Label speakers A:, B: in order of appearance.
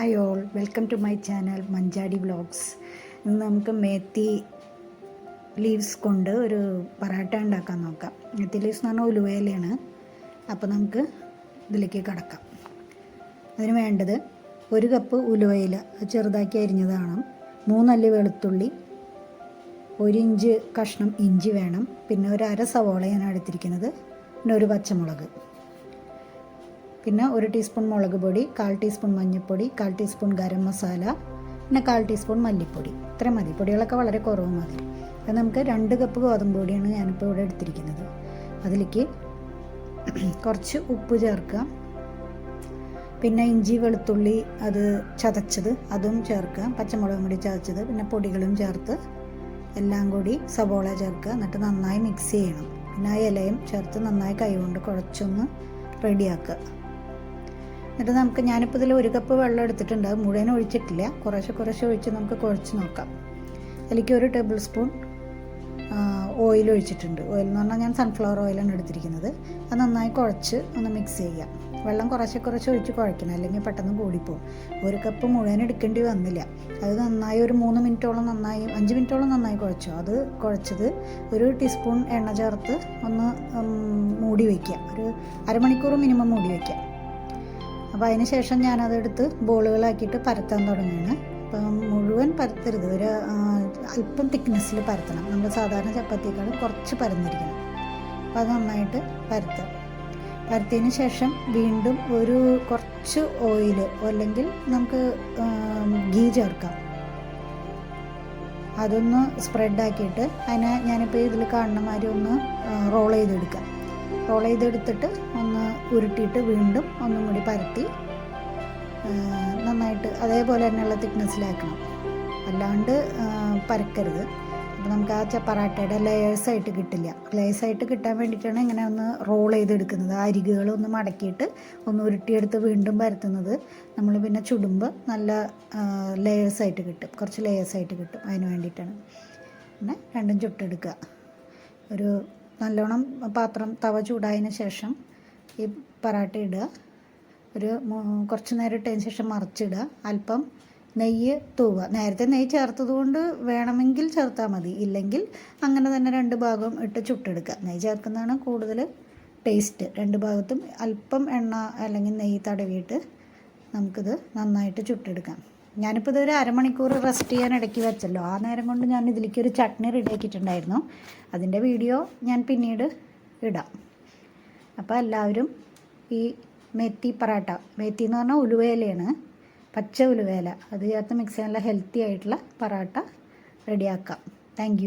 A: Hi all. Welcome to my channel Manjadi vlogs. ഇന്ന് നമുക്ക് methi leaves കൊണ്ട് ഒരു പറാട്ട ഉണ്ടാക്കാൻ നോക്കാം. മേത്തി ലീവ്സ് എന്ന് പറഞ്ഞാൽ ഉലുവേലയാണ് അപ്പോൾ നമുക്ക് ഇതിലേക്ക് കടക്കാം. അതിന് വേണ്ടത് ഒരു കപ്പ് ഉലുവയില ചെറുതാക്കി അരിഞ്ഞതാണ്. മൂന്നല്ലി വെളുത്തുള്ളി ഒരു ഇഞ്ച് കഷ്ണം ഇഞ്ചി വേണം. പിന്നെ ഒരു അര സവോള ഞാൻ എടുത്തിരിക്കുന്നത്. പിന്നെ ഒരു പച്ചമുളക്. പിന്നെ ഒരു ടീസ്പൂൺ മുളക് പൊടി കാൽ ടീസ്പൂൺ മഞ്ഞൾപ്പൊടി കാൽ ടീസ്പൂൺ ഗരം മസാല പിന്നെ കാൽ ടീസ്പൂൺ മല്ലിപ്പൊടി. ഇത്രയും മതി. പൊടികളൊക്കെ വളരെ കുറവ് മതി. അത് നമുക്ക് രണ്ട് കപ്പ് ഗോതമ്പ് പൊടിയാണ് ഞാനിപ്പോൾ ഇവിടെ എടുത്തിരിക്കുന്നത്. അതിലേക്ക് കുറച്ച് ഉപ്പ് ചേർക്കുക പിന്നെ ഇഞ്ചി വെളുത്തുള്ളി അത് ചതച്ചത് അതും ചേർക്കുക പച്ചമുളകും കൂടി ചതച്ചത് പിന്നെ പൊടികളും ചേർത്ത് എല്ലാം കൂടി സവോള ചേർക്കുക. എന്നിട്ട് നന്നായി മിക്സ് ചെയ്യണം. പിന്നെ ആ ഇലയും ചേർത്ത് നന്നായി കൈകൊണ്ട് കുഴച്ചൊന്ന് റെഡിയാക്കുക എന്നിട്ട് നമുക്ക് ഞാനിപ്പോൾ ഇതിൽ ഒരു കപ്പ് വെള്ളം എടുത്തിട്ടുണ്ട്. അത് മുഴുവൻ ഒഴിച്ചിട്ടില്ല. കുറേശ്ശെ കുറേശ്ശെ ഒഴിച്ച് നമുക്ക് കുഴച്ച് നോക്കാം. അതിലേക്ക് ഒരു ടേബിൾ സ്പൂൺ ഓയിൽ ഒഴിച്ചിട്ടുണ്ട്. ഓയിൽ എന്ന് പറഞ്ഞാൽ ഞാൻ സൺഫ്ലവർ ഓയിലാണ് എടുത്തിരിക്കുന്നത്. അത് നന്നായി കുഴച്ച് ഒന്ന് മിക്സ് ചെയ്യാം. വെള്ളം കുറേശ്ശെ കുറച്ച് ഒഴിച്ച് കുഴക്കണം അല്ലെങ്കിൽ പെട്ടെന്ന് കൂടിപ്പോവും ഒരു കപ്പ് മുഴുവൻ എടുക്കേണ്ടി വന്നില്ല. അത് നന്നായി ഒരു മൂന്ന് മിനിറ്റോളം നന്നായി അഞ്ച് മിനിറ്റോളം നന്നായി കുഴച്ചു. അത് കുഴച്ചത് ഒരു ടീസ്പൂൺ എണ്ണ ചേർത്ത് ഒന്ന് മൂടി വയ്ക്കുക ഒരു അരമണിക്കൂർ മിനിമം മൂടി വയ്ക്കുക അപ്പോൾ അതിന് ശേഷം ഞാനതെടുത്ത് ബോളുകളാക്കിയിട്ട് പരത്താൻ തുടങ്ങുകയാണ്. അപ്പം മുഴുവൻ പരത്തരുത്. ഒരു അല്പം തിക്നെസ്സിൽ പരത്തണം. നമ്മൾ സാധാരണ ചപ്പാത്തിയേക്കാളും കുറച്ച് പരന്നിരിക്കണം. അപ്പോൾ അത് നന്നായിട്ട് പരത്തുക. പരത്തിയതിന് ശേഷം വീണ്ടും ഒരു കുറച്ച് ഓയിൽ അല്ലെങ്കിൽ നമുക്ക് ഗീ ചേർക്കാം. അതൊന്ന് സ്പ്രെഡാക്കിയിട്ട് അതിനെ ഞാനിപ്പോൾ ഇതിൽ കാണുന്ന മാതിരി ഒന്ന് റോൾ ചെയ്തെടുക്കാം. റോൾ ചെയ്തെടുത്തിട്ട് ഒന്ന് ഉരുട്ടിയിട്ട് വീണ്ടും ഒന്നും കൂടി പരത്തി നന്നായിട്ട് അതേപോലെ തന്നെയുള്ള തിക്നെസ്സിലാക്കണം അല്ലാണ്ട് പരക്കരുത്. അപ്പോൾ നമുക്ക് ആ പറാട്ടയുടെ ലെയേഴ്സായിട്ട് കിട്ടില്ല. ലെയേഴ്സായിട്ട് കിട്ടാൻ വേണ്ടിയിട്ടാണ് ഇങ്ങനെ ഒന്ന് റോൾ ചെയ്തെടുക്കുന്നത്. ആ അരികുകൾ ഒന്ന് മടക്കിയിട്ട് ഒന്ന് ഉരുട്ടിയെടുത്ത് വീണ്ടും പരത്തുന്നത്. നമ്മൾ പിന്നെ ചുടുമ്പ് നല്ല ലെയേഴ്സായിട്ട് കിട്ടും. കുറച്ച് ലെയേഴ്സായിട്ട് കിട്ടും. അതിന് വേണ്ടിയിട്ടാണ്. പിന്നെ രണ്ടും ചുട്ടെടുക്കുക. ഒരു നല്ലോണം പാത്രം തവ ചൂടായതിന് ശേഷം ഈ പറാട്ട ഇടുക. ഒരു കുറച്ച് നേരം ഇട്ടതിന് ശേഷം മറിച്ചിടുക. അല്പം നെയ്യ് തൂവുക. നേരത്തെ നെയ്യ് ചേർത്തത് കൊണ്ട് വേണമെങ്കിൽ ചേർത്താൽ മതി. ഇല്ലെങ്കിൽ അങ്ങനെ തന്നെ രണ്ട് ഭാഗം ഇട്ട് ചുട്ടെടുക്കുക. നെയ്യ് ചേർക്കുന്നതാണ് കൂടുതൽ ടേസ്റ്റ്. രണ്ട് ഭാഗത്തും അല്പം എണ്ണ അല്ലെങ്കിൽ നെയ്യ് തടവിയിട്ട് നമുക്കിത് നന്നായിട്ട് ചുട്ടെടുക്കാം. ഞാനിപ്പോൾ ഇതൊരു അരമണിക്കൂർ റെസ്റ്റ് ചെയ്യാൻ ഇടയ്ക്ക് വെച്ചല്ലോ. ആ നേരം കൊണ്ട് ഞാൻ ഇതിലേക്ക് ഒരു ചട്നി റെഡിയാക്കിയിട്ടുണ്ടായിരുന്നു അതിന്റെ വീഡിയോ ഞാൻ പിന്നീട് ഇടാം. അപ്പോൾ എല്ലാവരും ഈ മെത്തി പറാട്ട മെത്തി എന്ന് പറഞ്ഞാൽ ഉലുവേലയാണ് പച്ച ഉലുവേല. അത് ചേർത്ത് മിക്സ് ചെയ്യാനുള്ള ഹെൽത്തി ആയിട്ടുള്ള പറാട്ട റെഡിയാക്കാം താങ്ക്